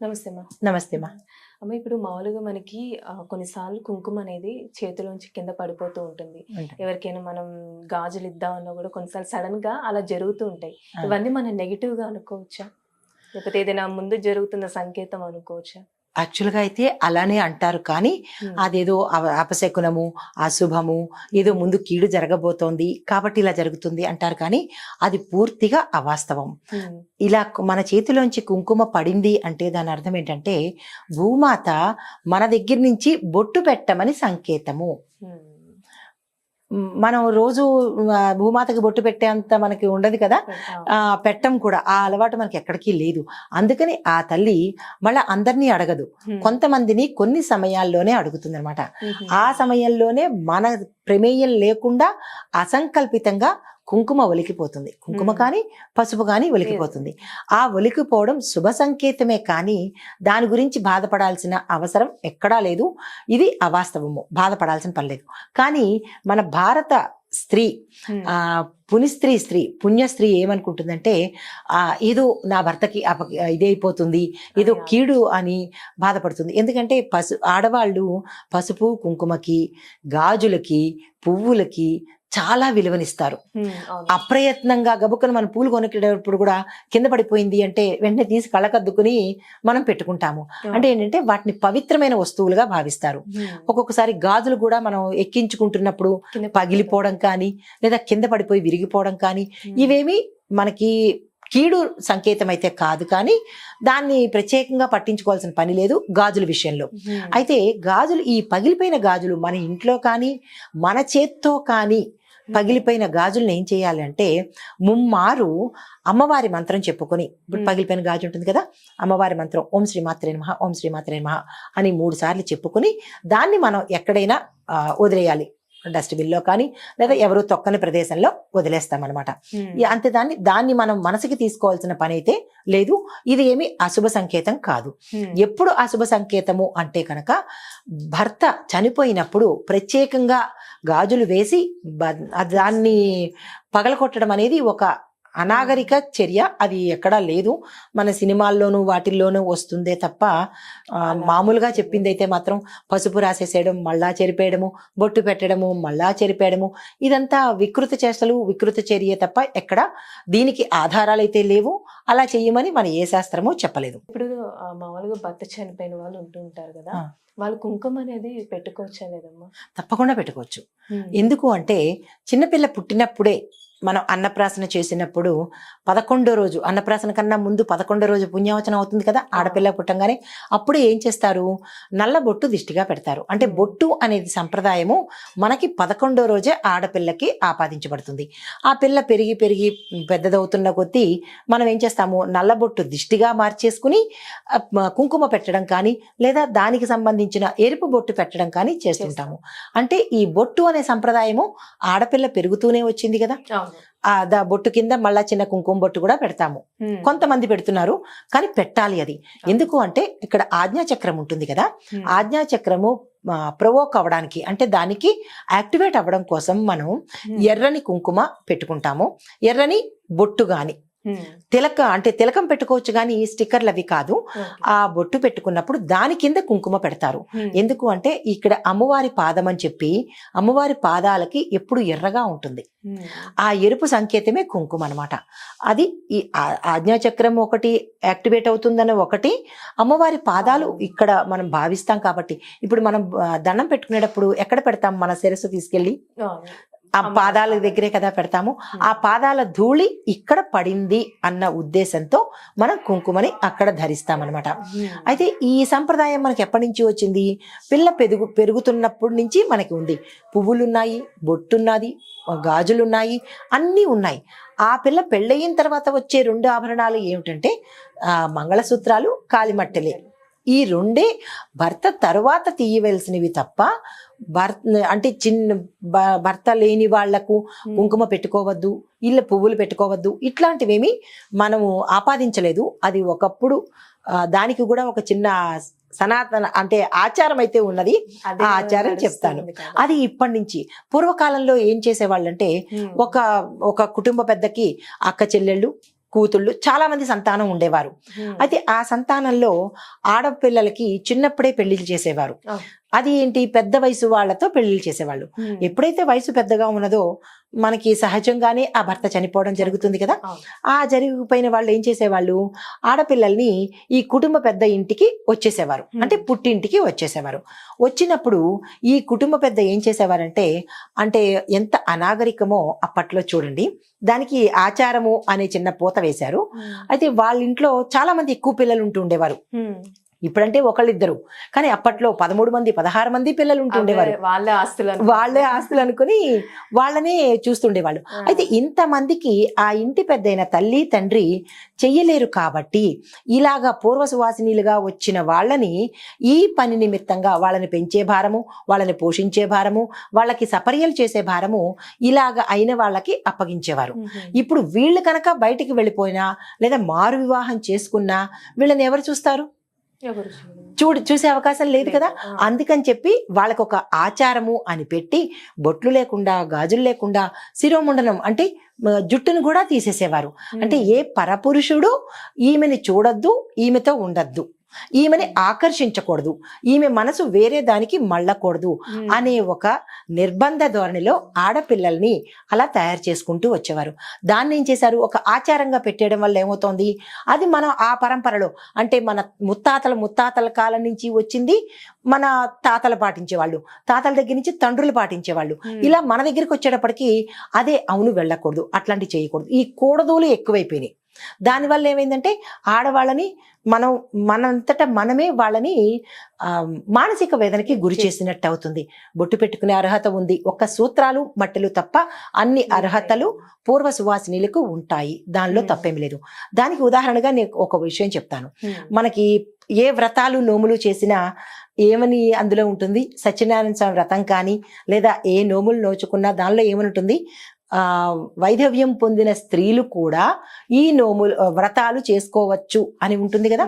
నమస్తే అమ్మా నమస్తే మా. అమ్మ ఇప్పుడు మామూలుగా మనకి కొన్నిసార్లు కుంకుమ అనేది చేతిలోంచి కింద పడిపోతూ ఉంటుంది. ఎవరికైనా మనం గాజులు ఇద్దామన్నా కూడా కొన్నిసార్లు సడన్గా అలా జరుగుతూ ఉంటాయి. ఇవన్నీ మనం నెగిటివ్గా అనుకోవచ్చా? లేకపోతే ఏదైనా ముందు జరుగుతున్న సంకేతం అనుకోవచ్చా? యాక్చువల్గా అయితే అలానే అంటారు కానీ. అదేదో అవ- అపశకునము అశుభము ఏదో ముందు కీడు జరగబోతోంది కాబట్టి ఇలా జరుగుతుంది అంటారు కానీ అది పూర్తిగా అవాస్తవం. ఇలా మన చేతిలోంచి కుంకుమ పడింది అంటే దాని అర్థం ఏంటంటే భూమాత మన దగ్గర నుంచి బొట్టు పెట్టమని సంకేతము మనం రోజు భూమాతకి బొట్టు పెట్టేంత మనకి ఉండదు కదా. పెట్టం. కూడా. ఆ అలవాటు మనకి ఎక్కడికి లేదు. అందుకని ఆ తల్లి మళ్ళా అందరినీ అడగదు. కొంతమందిని కొన్ని సమయాల్లోనే అడుగుతుంది అనమాట. ఆ సమయంలోనే మన ప్రమేయం లేకుండా అసంకల్పితంగా కుంకుమ ఒలికిపోతుంది. కుంకుమ. కానీ పసుపు కానీ ఒలికిపోతుంది. ఆ ఒలికిపోవడం శుభ సంకేతమే కానీ దాని గురించి బాధపడాల్సిన అవసరం ఎక్కడా లేదు. ఇది అవాస్తవము. బాధపడాల్సిన పని లేదు. కానీ మన భారత స్త్రీ. ఆ పునిస్త్రీ స్త్రీ పుణ్య స్త్రీ ఏమనుకుంటుందంటే ఆ ఏదో నా భర్తకి అప ఇదైపోతుంది. ఏదో. కీడు అని బాధపడుతుంది. ఎందుకంటే పసు ఆడవాళ్ళు పసుపు కుంకుమకి గాజులకి పువ్వులకి చాలా విలువనిస్తారు. అప్రయత్నంగా గబుక్కను మనం పూలు కొనుక్కేటప్పుడు కూడా కింద పడిపోయింది అంటే వెంటనే తీసి కళ్ళకద్దుకుని మనం పెట్టుకుంటాము అంటే ఏంటంటే వాటిని పవిత్రమైన వస్తువులుగా భావిస్తారు. ఒక్కొక్కసారి గాజులు కూడా మనం ఎక్కించుకుంటున్నప్పుడు పగిలిపోవడం కానీ లేదా కింద పడిపోయి విరిగిపోవడం కానీ. ఇవేమి మనకి కీడు సంకేతం అయితే కాదు కానీ దాన్ని ప్రత్యేకంగా పట్టించుకోవాల్సిన పని లేదు గాజుల విషయంలో. అయితే గాజులు ఈ పగిలిపోయిన గాజులు మన ఇంట్లో కానీ మన చేత్తో కానీ పగిలిపోయిన గాజులను ఏం చేయాలి అంటే ముమ్మారు అమ్మవారి మంత్రం చెప్పుకొని ఇప్పుడు. పగిలిపోయిన గాజు ఉంటుంది కదా అమ్మవారి మంత్రం ఓం శ్రీ మాత్రే నమః ఓం శ్రీ మాత్రే నమః అని మూడు సార్లు చెప్పుకొని దాన్ని మనం ఎక్కడైనా వదిలేయాలి డస్ట్బిన్లో కానీ లేదా ఎవరు తొక్కని ప్రదేశంలో వదిలేస్తాం అనమాట ఉమ్. అంతే దాన్ని దాన్ని మనం మనసుకి తీసుకోవాల్సిన పని అయితే లేదు ఇది ఏమి అశుభ సంకేతం కాదు. ఎప్పుడు అశుభ సంకేతము అంటే కనుక భర్త చనిపోయినప్పుడు ప్రత్యేకంగా గాజులు వేసి దాన్ని పగలగొట్టడం అనేది ఒక అనాగరిక చర్య అది ఎక్కడా లేదు మన సినిమాల్లోనూ వాటిల్లోనూ వస్తుందే తప్ప మామూలుగా. చెప్పింది అయితే మాత్రం పసుపు రాసేసేయడం మళ్ళా చెరిపేయడము బొట్టు పెట్టడము మళ్ళా చెరిపేయడము ఇదంతా వికృత చేష్టలు వికృత చర్య తప్ప ఎక్కడ దీనికి ఆధారాలు అయితే లేవు అలా చెయ్యమని మన ఏ శాస్త్రము చెప్పలేదు ఇప్పుడు మామూలుగా భర్త చనిపోయిన వాళ్ళు ఉంటూ ఉంటారు కదా. వాళ్ళు కుంకుమ అనేది పెట్టుకోవచ్చా లేదమ్మా తప్పకుండా పెట్టుకోవచ్చు. ఎందుకు అంటే చిన్నపిల్ల పుట్టినప్పుడే మనం అన్నప్రాసన చేసినప్పుడు పదకొండో రోజు అన్నప్రాసన కన్నా ముందు పదకొండో రోజు పుణ్యవచనం అవుతుంది కదా ఆడపిల్ల పుట్టంగానే అప్పుడు ఏం చేస్తారు? నల్ల బొట్టు దిష్టిగా పెడతారు. అంటే. బొట్టు అనేది సంప్రదాయము మనకి పదకొండో రోజే ఆడపిల్లకి ఆపాదించబడుతుంది. ఆ పిల్ల పెరిగి పెరిగి పెద్దదవుతున్న కొద్దీ మనం ఏం చేస్తాము? నల్ల బొట్టు దిష్టిగా మార్చేసుకుని కుంకుమ పెట్టడం కానీ లేదా దానికి సంబంధించిన ఎరుపు బొట్టు పెట్టడం కానీ చేస్తుంటాము. అంటే ఈ బొట్టు అనే సంప్రదాయము ఆడపిల్ల పెరుగుతూనే వచ్చింది కదా. దా బొట్టు కింద మళ్ళా చిన్న కుంకుమ బొట్టు కూడా పెడతాము. కొంతమంది పెడుతున్నారు కానీ పెట్టాలి అది ఎందుకు అంటే ఇక్కడ ఆజ్ఞాచక్రం ఉంటుంది కదా. ఆజ్ఞాచక్రము ప్రవోక్ అవ్వడానికి అంటే దానికి యాక్టివేట్ అవ్వడం కోసం మనం. ఎర్రని కుంకుమ పెట్టుకుంటాము ఎర్రని బొట్టు ఉమ్. తిలక అంటే తిలకం పెట్టుకోవచ్చు కానీ స్టిక్కర్లు అవి కాదు. ఆ బొట్టు పెట్టుకున్నప్పుడు దాని కింద కుంకుమ పెడతారు ఉమ్. ఎందుకు అంటే ఇక్కడ అమ్మవారి పాదం అని చెప్పి అమ్మవారి పాదాలకి ఎప్పుడు ఎర్రగా ఉంటుంది ఉమ్. ఆ ఎరుపు సంకేతమే కుంకుమ అనమాట అది ఈ ఆజ్ఞాచక్రం ఒకటి యాక్టివేట్ అవుతుందని ఒకటి అమ్మవారి పాదాలు ఇక్కడ మనం భావిస్తాం కాబట్టి ఇప్పుడు మనం దండం పెట్టుకునేటప్పుడు ఎక్కడ పెడతాం మన శిరస్సు తీసుకెళ్ళి అవును. ఆ పాదాల. దగ్గరే కదా పెడతాము. ఆ పాదాల ధూళి ఇక్కడ పడింది అన్న ఉద్దేశంతో మనం కుంకుమని అక్కడ ధరిస్తామన్నమాట. అయితే ఈ సంప్రదాయం మనకి ఎప్పటి నుంచి వచ్చింది పిల్ల పెరుగు పెరుగుతున్నప్పటి నుంచి మనకి ఉంది పువ్వులున్నాయి బొట్టున్నది గాజులున్నాయి అన్నీ ఉన్నాయి ఆ పిల్ల పెళ్ళయిన తర్వాత వచ్చే రెండు ఆభరణాలు ఏమిటంటే ఆ మంగళసూత్రాలు కాలిమట్టెలే ఈ రెండే భర్త తరువాత తీయవలసినవి తప్ప భర్త అంటే చిన్న భర్త లేని వాళ్ళకు. కుంకుమ పెట్టుకోవద్దు ఇళ్ళ పువ్వులు పెట్టుకోవద్దు ఇట్లాంటివేమి మనము ఆపాదించలేదు అది ఒకప్పుడు దానికి కూడా ఒక చిన్న సనాతన అంటే ఆచారం అయితే ఉన్నది ఆ ఆచారం చెప్తాను. అది ఇప్పటి నుంచి పూర్వకాలంలో ఏం చేసేవాళ్ళంటే. ఒక ఒక కుటుంబ పెద్దకి అక్క చెల్లెళ్ళు కూతుళ్ళు చాలా మంది సంతానం ఉండేవారు. అయితే ఆ సంతానంలో ఆడపిల్లలకి చిన్నప్పుడే పెళ్ళిళ్ళు చేసేవారు. అది ఏంటి పెద్ద వయసు వాళ్ళతో పెళ్ళిళ్ళు చేసేవాళ్ళు. ఎప్పుడైతే వయసు పెద్దగా ఉన్నదో మనకి సహజంగానే ఆ భర్త చనిపోవడం జరుగుతుంది కదా. ఆ జరిగిపోయిన వాళ్ళు ఏం చేసేవాళ్ళు ఆడపిల్లల్ని ఈ కుటుంబ పెద్ద ఇంటికి వచ్చేసేవారు. అంటే పుట్టింటికి వచ్చేసేవారు వచ్చినప్పుడు ఈ కుటుంబ పెద్ద ఏం చేసేవారంటే అంటే ఎంత అనాగరికమో అప్పట్లో చూడండి దానికి ఆచారము అనే చిన్న పూత వేశారు. అయితే వాళ్ళ ఇంట్లో చాలా మంది ఎక్కువ పిల్లలు ఉంటూ ఉండేవారు. ఇప్పుడంటే ఒకళ్ళిద్దరు కానీ అప్పట్లో పదమూడు మంది పదహారు మంది పిల్లలు ఉంటూ ఉండేవారు అవే వాళ్ళ ఆస్తులు. వాళ్ళే ఆస్తులు అనుకుని వాళ్ళనే చూస్తుండేవాళ్ళు. అయితే ఇంతమందికి ఆ ఇంటి పెద్దయిన తల్లి తండ్రి చెయ్యలేరు కాబట్టి ఇలాగా పూర్వ సువాసినీలుగా వచ్చిన వాళ్ళని ఈ పని నిమిత్తంగా వాళ్ళని పెంచే భారము వాళ్ళని పోషించే భారము వాళ్ళకి సపర్యలు చేసే భారము ఇలాగ అయిన వాళ్ళకి అప్పగించేవారు. ఇప్పుడు వీళ్ళు కనుక బయటికి వెళ్ళిపోయినా లేదా మారు వివాహం చేసుకున్నా వీళ్ళని ఎవరు చూస్తారు. చూడు చూసే అవకాశం లేదు కదా. అందుకని చెప్పి వాళ్ళకు ఒక ఆచారము అని పెట్టి బొట్లు లేకుండా గాజులు లేకుండా శిరోముండనం అంటే జుట్టును కూడా తీసేసేవారు. అంటే ఏ పరపురుషుడు ఈమెని చూడొద్దు ఈమెతో ఉండద్దు. ఈమెని ఆకర్షించకూడదు. ఈమె మనసు వేరే దానికి మళ్ళకూడదు. అనే ఒక నిర్బంధ ధోరణిలో ఆడపిల్లల్ని అలా తయారు చేసుకుంటూ వచ్చేవారు. దాన్ని ఏం చేశారు? ఒక ఆచారంగా పెట్టేయడం వల్ల ఏమవుతోంది? అది మనం ఆ పరంపరలో అంటే మన ముత్తాతల ముత్తాతల కాలం నుంచి వచ్చింది మన తాతలు పాటించేవాళ్ళు. తాతల దగ్గర నుంచి తండ్రులు పాటించేవాళ్ళు. ఇలా మన దగ్గరికి వచ్చేటప్పటికి అదే అవును వెళ్ళకూడదు. అట్లాంటివి చేయకూడదు. ఈ కూడదోలు ఎక్కువైపోయినాయి. దానివల్ల ఏమైందంటే ఆడవాళ్ళని మనం మనంతటా మనమే వాళ్ళని మానసిక వేదనకి గురి చేసినట్టు అవుతుంది. బొట్టు పెట్టుకునే అర్హత ఉంది. ఒక్క సూత్రాలు మట్టెలు తప్ప అన్ని అర్హతలు పూర్వ సువాసినీలకు ఉంటాయి. దానిలో. తప్పేమీ లేదు. దానికి ఉదాహరణగా నేను ఒక విషయం చెప్తాను. మనకి ఏ వ్రతాలు నోములు చేసినా ఏమని అందులో ఉంటుంది? సత్యనారాయణ స్వామి వ్రతం కానీ లేదా ఏ నోములు నోచుకున్నా దానిలో ఏమని ఉంటుంది? వైధవ్యం పొందిన స్త్రీలు కూడా ఈ నోములు వ్రతాలు చేసుకోవచ్చు అని ఉంటుంది కదా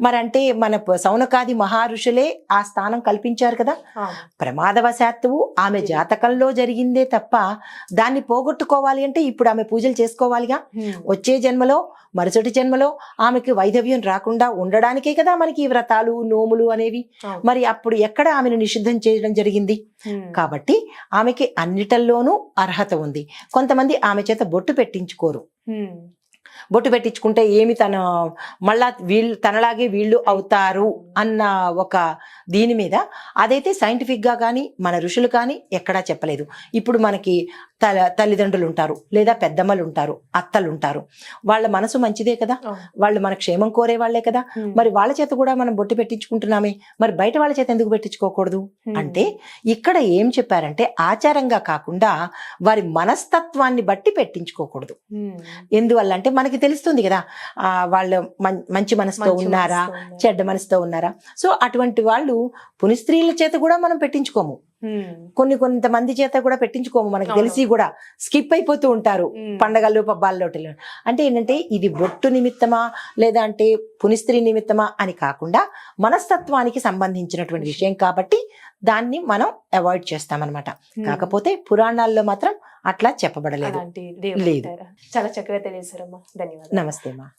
మరి అంటే మన సౌనకాది మహారుషులే ఆ స్థానం కల్పించారు కదా అవును. ప్రమాదవశాత్తు ఆమె జాతకంలో జరిగిందే తప్ప దాన్ని పోగొట్టుకోవాలి అంటే ఇప్పుడు ఆమె పూజలు చేసుకోవాలిగా. వచ్చే జన్మలో మరుసటి జన్మలో ఆమెకి వైధవ్యం రాకుండా ఉండడానికే కదా మనకి ఈ వ్రతాలు నోములు అనేవి. మరి అప్పుడు ఎక్కడ ఆమెను నిషిద్ధం చేయడం జరిగింది. కాబట్టి ఆమెకి అన్నిటల్లోనూ అర్హత ఉంది. కొంతమంది ఆమె చేత బొట్టు పెట్టించుకోరు. బొట్టు పెట్టించుకుంటే ఏమి తన మళ్ళా వీళ్ళు తనలాగే వీళ్ళు అవుతారు అన్న ఒక దీని మీద అదైతే సైంటిఫిక్గా కానీ మన ఋషులు కానీ ఎక్కడా చెప్పలేదు. ఇప్పుడు మనకి తల తల్లిదండ్రులు ఉంటారు లేదా పెద్దమ్మలు ఉంటారు అత్తలు ఉంటారు వాళ్ళ మనసు మంచిదే కదా. వాళ్ళు మన క్షేమం కోరే వాళ్ళే కదా. మరి వాళ్ళ చేత కూడా మనం బొట్టు పెట్టించుకుంటున్నామే మరి బయట వాళ్ళ చేత ఎందుకు పెట్టించుకోకూడదు. అంటే ఇక్కడ ఏం చెప్పారంటే ఆచారంగా కాకుండా వారి మనస్తత్వాన్ని బట్టి పెట్టించుకోకూడదు. ఎందువల్ల అంటే మనకి తెలుస్తుంది కదా ఆ, వాళ్ళు మంచి మనసుతో ఉన్నారా. చెడ్డ మనసుతో ఉన్నారా సో అటువంటి వాళ్ళు పునిస్త్రీల చేత కూడా మనం పెట్టించుకోము. కొన్ని కొంతమంది చేత కూడా పెట్టించుకోము. మనకి. తెలిసి కూడా స్కిప్ అయిపోతూ ఉంటారు. పండగలు పబ్బాల్లోటిలో అంటే ఏంటంటే ఇది బొట్టు నిమిత్తమా లేదా అంటే పునిస్త్రీ నిమిత్తమా అని కాకుండా మనస్తత్వానికి సంబంధించినటువంటి విషయం. కాబట్టి దాన్ని మనం అవాయిడ్ చేస్తామన్నమాట. కాకపోతే పురాణాల్లో మాత్రం అట్లా చెప్పబడలేదు. లేదు. చాలా చక్కగా తెలియజేశారమ్మా. ధన్యవాదాలు. నమస్తే మా